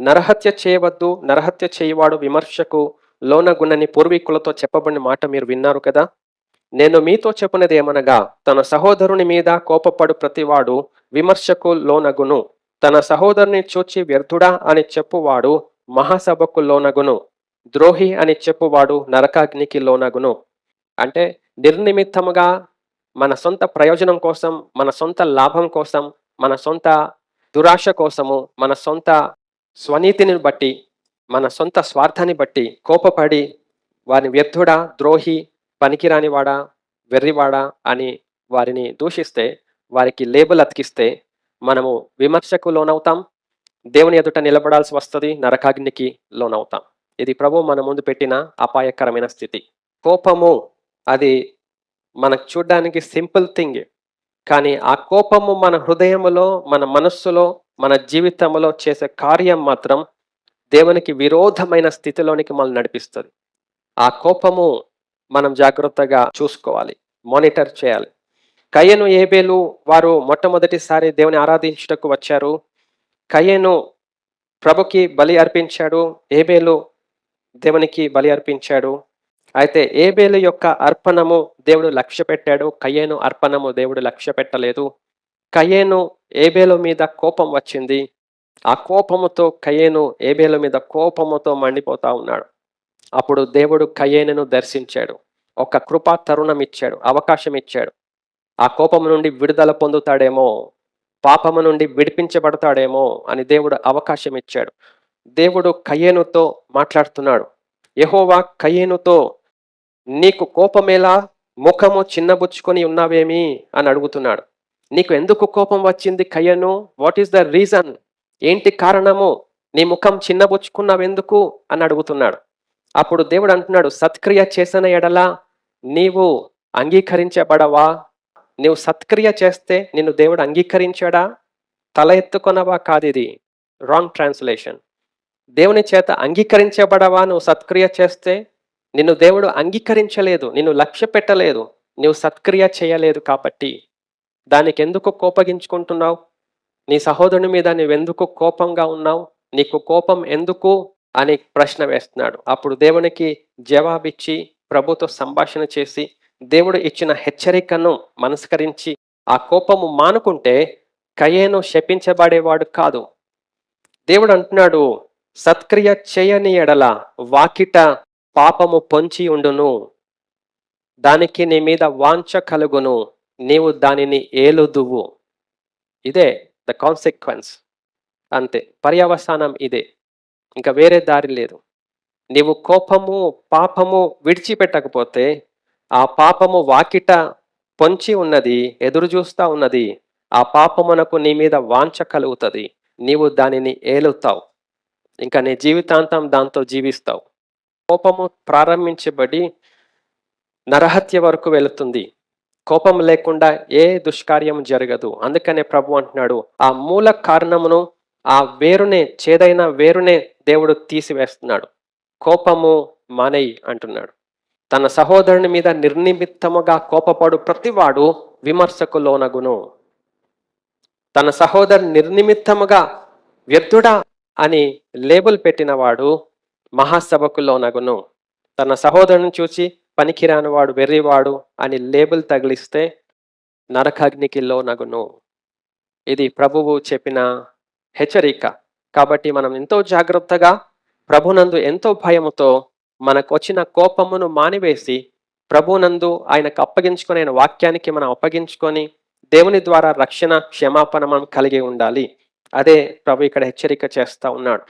నరహత్య చేయవద్దు నరహత్య చేయవాడు విమర్శకు లోనగునని పూర్వీకులతో చెప్పబడిన మాట మీరు విన్నారు కదా? నేను మీతో చెప్పినది ఏమనగా తన సహోదరుని మీద కోపపడు ప్రతివాడు విమర్శకు లోనగును. తన సహోదరుని చూచి వ్యర్థుడా అని చెప్పువాడు మహాసభకు లోనగును. ద్రోహి అని చెప్పువాడు నరకాగ్నికి లోనగును. అంటే నిర్నిమిత్తముగా మన సొంత ప్రయోజనం కోసం మన సొంత లాభం కోసం మన సొంత దురాశ కోసము మన సొంత స్వనీతిని బట్టి మన సొంత స్వార్థాన్ని బట్టి కోపపడి వారిని వ్యర్థుడా ద్రోహి పనికిరానివాడా వెర్రివాడా అని వారిని దూషిస్తే వారికి లేబుల్ అతికిస్తే మనము విమర్శకు లోనవుతాం దేవుని ఎదుట నిలబడాల్సి వస్తుంది నరకాగ్నికి లోనవుతాం. ఇది ప్రభు మన ముందు పెట్టిన అపాయకరమైన స్థితి. కోపము అది మనకు చూడడానికి సింపుల్ థింగ్. కానీ ఆ కోపము మన హృదయములో మన మనస్సులో మన జీవితంలో చేసే కార్యం మాత్రం దేవునికి విరోధమైన స్థితిలోనికి మనల్ని నడిపిస్తుంది. ఆ కోపము మనం జాగ్రత్తగా చూసుకోవాలి మానిటర్ చేయాలి. కయ్యను ఏబేలు వారు మొట్టమొదటిసారి దేవుని ఆరాధించుటకు వచ్చారు. కయ్యను ప్రభుకి బలి అర్పించాడు ఏబేలు దేవునికి బలి అర్పించాడు. అయితే ఏబేలు యొక్క అర్పణము దేవుడు లక్ష్య పెట్టాడు కయ్యను అర్పణము దేవుడు లక్ష్య పెట్టలేదు కయ్యేను ఏబేలు మీద కోపం వచ్చింది. ఆ కోపముతో కయేను ఏబేలు మీద కోపముతో మండిపోతా ఉన్నాడు. అప్పుడు దేవుడు కయ్యేనును దర్శించాడు. ఒక కృపా తరుణం ఇచ్చాడు అవకాశం ఇచ్చాడు. ఆ కోపము నుండి విడుదల పొందుతాడేమో పాపము నుండి విడిపించబడతాడేమో అని దేవుడు అవకాశం ఇచ్చాడు. దేవుడు కయ్యేనుతో మాట్లాడుతున్నాడు. యహోవా కయ్యేనుతో నీకు కోపమేలా ముఖము చిన్నబుచ్చుకొని ఉన్నావేమి అని అడుగుతున్నాడు. నీకు ఎందుకు కోపం వచ్చింది కయ్యను? వాట్ ఈస్ ద రీజన్ ఏంటి కారణము? నీ ముఖం చిన్నబుచ్చుకున్నావెందుకు? అని అడుగుతున్నాడు. అప్పుడు దేవుడు అంటున్నాడు సత్క్రియ చేసిన ఎడల నీవు అంగీకరించబడవా? నీవు సత్క్రియ చేస్తే నిన్ను దేవుడు అంగీకరించాడా? తల ఎత్తుకొనవా కాదు ఇది. రాంగ్ ట్రాన్స్లేషన్ దేవుని చేత అంగీకరించబడవా? నువ్వు సత్క్రియ చేస్తే నిన్ను దేవుడు అంగీకరించలేదు నిన్ను లక్ష్య పెట్టలేదు నువ్వు సత్క్రియ చేయలేదు కాబట్టి. దానికి ఎందుకు కోపగించుకుంటున్నావు? నీ సహోదరుని మీద నువ్వెందుకు కోపంగా ఉన్నావు? నీకు కోపం ఎందుకు? అని ప్రశ్న వేస్తున్నాడు. అప్పుడు దేవునికి జవాబిచ్చి ప్రభుతో సంభాషణ చేసి దేవుడు ఇచ్చిన హెచ్చరికను మనస్కరించి ఆ కోపము మానుకుంటే కయేను శపించబడేవాడు కాదు. దేవుడు అంటున్నాడు సత్క్రియ చేయని ఎడల వాకిట పాపము పొంచి ఉండును. దానికి నీ మీద వాంఛ కలుగును. నీవు దానిని ఏలుదువు. ఇదే ద కాన్సిక్వెన్స్ అంతే పర్యవసానం ఇదే. ఇంకా వేరే దారి లేదు. నీవు కోపము పాపము విడిచిపెట్టకపోతే ఆ పాపము వాకిట పొంచి ఉన్నది ఎదురు చూస్తూ ఉన్నది. ఆ పాపమునకు నీ మీద వాంఛ కలుగుతుంది. నీవు దానిని ఏలుతావు. ఇంకా నీ జీవితాంతం దాంతో జీవిస్తావు. కోపము ప్రారంభించబడి నరహత్య వరకు వెళుతుంది. కోపం లేకుండా ఏ దుష్కార్యం జరగదు. అందుకనే ప్రభు అంటున్నాడు ఆ మూల కారణమును ఆ వేరునే చేదైన వేరునే దేవుడు తీసివేస్తున్నాడు. కోపము మానేయి అంటున్నాడు. తన సహోదరుని మీద నిర్నిమిత్తముగా కోపపడు ప్రతివాడు విమర్శకు లోనగును తన సహోదరు నిర్నిమిత్తముగా వ్యర్థుడా అని లేబుల్ పెట్టినవాడు మహాసభకు లోనగును తన సహోదరుని చూసి పనికిరాని వాడు వెర్రివాడు అని లేబుల్ తగిలిస్తే నరకాగ్నికి లోనగును. ఇది ప్రభువు చెప్పిన హెచ్చరిక. కాబట్టి మనం ఎంతో జాగ్రత్తగా ప్రభునందు ఎంతో భయముతో మనకు వచ్చిన కోపమును మానివేసి ప్రభునందు ఆయనకు అప్పగించుకొని ఆయన వాక్యానికి మనం అప్పగించుకొని దేవుని ద్వారా రక్షణ క్షమాపణ మనం కలిగి ఉండాలి. అదే ప్రభు ఇక్కడ హెచ్చరిక చేస్తూ ఉన్నాడు.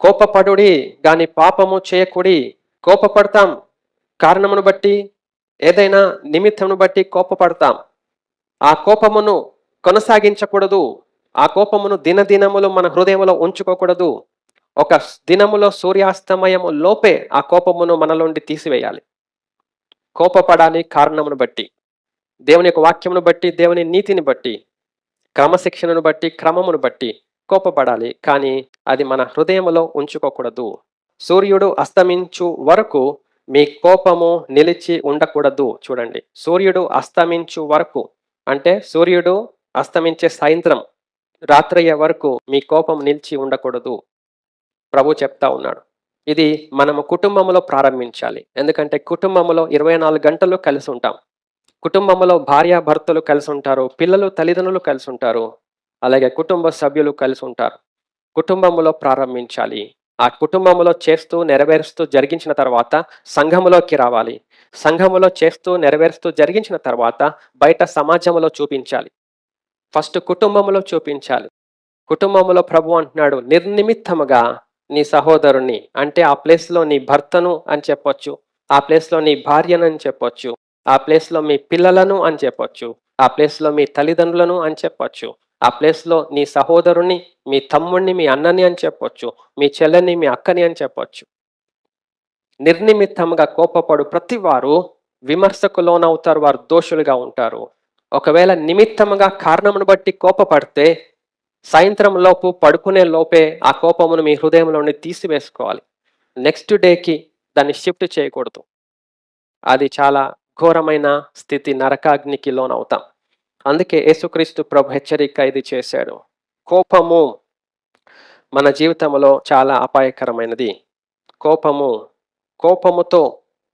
కోపపడుడి గాని పాపము చేయకుడి కోపపడతాం. కారణమును బట్టి ఏదైనా నిమిత్తమును బట్టి కోపపడతాం. ఆ కోపమును కొనసాగించకూడదు. ఆ కోపమును దినదినములు మన హృదయంలో ఉంచుకోకూడదు. ఒక దినములో సూర్యాస్తమయము లోపే ఆ కోపమును మనలోండి తీసివేయాలి. కోపపడాలి కారణమును బట్టి. దేవుని యొక్క వాక్యమును బట్టి దేవుని నీతిని బట్టి క్రమశిక్షణను బట్టి క్రమమును బట్టి కోపపడాలి. కానీ అది మన హృదయంలో ఉంచుకోకూడదు. సూర్యుడు అస్తమించు వరకు మీ కోపము నిలిచి ఉండకూడదు. చూడండి. సూర్యుడు అస్తమించు వరకు అంటే సూర్యుడు అస్తమించే సాయంత్రం రాత్రయ్యే వరకు మీ కోపం నిలిచి ఉండకూడదు. ప్రభు చెప్తా ఉన్నాడు. ఇది మనము కుటుంబంలో ప్రారంభించాలి. ఎందుకంటే కుటుంబంలో ఇరవై నాలుగు గంటలు కలిసి ఉంటాం. కుటుంబంలో భార్య భర్తలు కలిసి ఉంటారు పిల్లలు తల్లిదండ్రులు కలిసి ఉంటారు అలాగే కుటుంబ సభ్యులు కలిసి ఉంటారు. కుటుంబంలో ప్రారంభించాలి. ఆ కుటుంబంలో చేస్తూ నెరవేరుస్తూ జరిగించిన తర్వాత సంఘములోకి రావాలి. సంఘములో చేస్తూ నెరవేరుస్తూ జరిగించిన తర్వాత బయట సమాజంలో చూపించాలి. ఫస్ట్ కుటుంబంలో చూపించాలి. కుటుంబంలో ప్రభు అంటున్నాడు నిర్నిమిత్తముగా నీ సహోదరుని అంటే ఆ ప్లేస్లో నీ భర్తను అని చెప్పొచ్చు ఆ ప్లేస్లో నీ భార్యను అని చెప్పొచ్చు ఆ ప్లేస్లో మీ పిల్లలను అని చెప్పొచ్చు ఆ ప్లేస్లో మీ తల్లిదండ్రులను అని చెప్పొచ్చు ఆ ప్లేస్లో నీ సహోదరుని మీ తమ్ముడిని మీ అన్నని అని చెప్పొచ్చు మీ చెల్లెని మీ అక్కని అని చెప్పొచ్చు. నిర్నిమిత్తంగా కోపపడు ప్రతి వారు విమర్శకు లోనవుతారు వారు దోషులుగా ఉంటారు. ఒకవేళ నిమిత్తముగా కారణమును బట్టి కోపపడితే సాయంత్రం లోపు పడుకునే లోపే ఆ కోపమును మీ హృదయంలో నుండి తీసివేసుకోవాలి. నెక్స్ట్ డేకి దాన్ని షిఫ్ట్ చేయకూడదు. అది చాలా ఘోరమైన స్థితి నరకాగ్నికి లోనవుతాం. అందుకే యేసుక్రీస్తు ప్రభు హెచ్చరిక ఇది చేశాడు. కోపము మన జీవితంలో చాలా అపాయకరమైనది. కోపము కోపముతో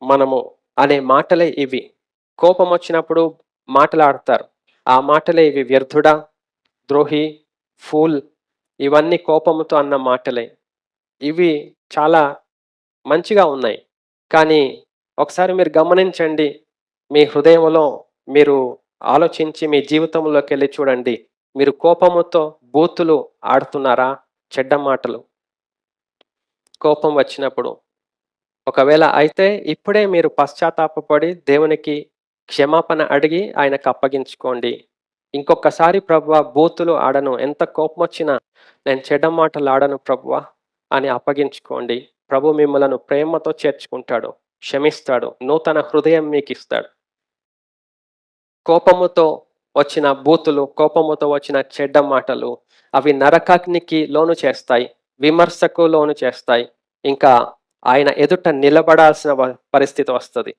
మనము అనే మాటలే ఇవి. కోపం వచ్చినప్పుడు మాటలాడతారు. ఆ మాటలే ఇవి వ్యర్థుడా ద్రోహి ఫూల్ ఇవన్నీ కోపముతో అన్న మాటలే. ఇవి చాలా మంచిగా ఉన్నాయి. కానీ ఒకసారి మీరు గమనించండి మీ హృదయంలో మీరు ఆలోచించి మీ జీవితంలోకి వెళ్ళి చూడండి. మీరు కోపముతో బూతులు ఆడుతున్నారా? చెడ్డ మాటలు. కోపం వచ్చినప్పుడు. ఒకవేళ అయితే ఇప్పుడే మీరు పశ్చాత్తాపడి దేవునికి క్షమాపణ అడిగి ఆయనకు అప్పగించుకోండి. ఇంకొకసారి ప్రభువ బూతులు ఆడను. ఎంత కోపం వచ్చినా నేను చెడ్డ మాటలు ఆడను ప్రభువ అని అప్పగించుకోండి. ప్రభు మిమ్మలను ప్రేమతో చేర్చుకుంటాడు. క్షమిస్తాడు. నూతన హృదయం మీకు ఇస్తాడు కోపముతో వచ్చిన బూతులు కోపముతో వచ్చిన చెడ్డ మాటలు అవి నరకాగ్నికి లోను చేస్తాయి విమర్శకు లోను చేస్తాయి. ఇంకా ఆయన ఎదుట నిలబడాల్సిన పరిస్థితి వస్తుంది.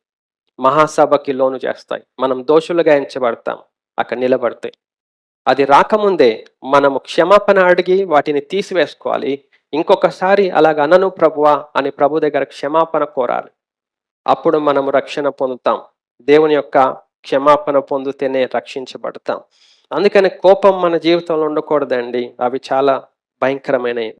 మహాసభకి లోను చేస్తాయి. మనం దోషులుగా ఎంచబడతాం. అక్కడ నిలబడితే అది రాకముందే మనము క్షమాపణ అడిగి వాటిని తీసివేసుకోవాలి. ఇంకొకసారి అలాగ అనను ప్రభువా అని ప్రభు దగ్గర క్షమాపణ కోరాలి. అప్పుడు మనము రక్షణ పొందుతాం. దేవుని యొక్క క్షమాపణ పొందితేనే రక్షించబడతాం. అందుకని కోపం మన జీవితంలో ఉండకూడదండి. అవి చాలా భయంకరమైనవి.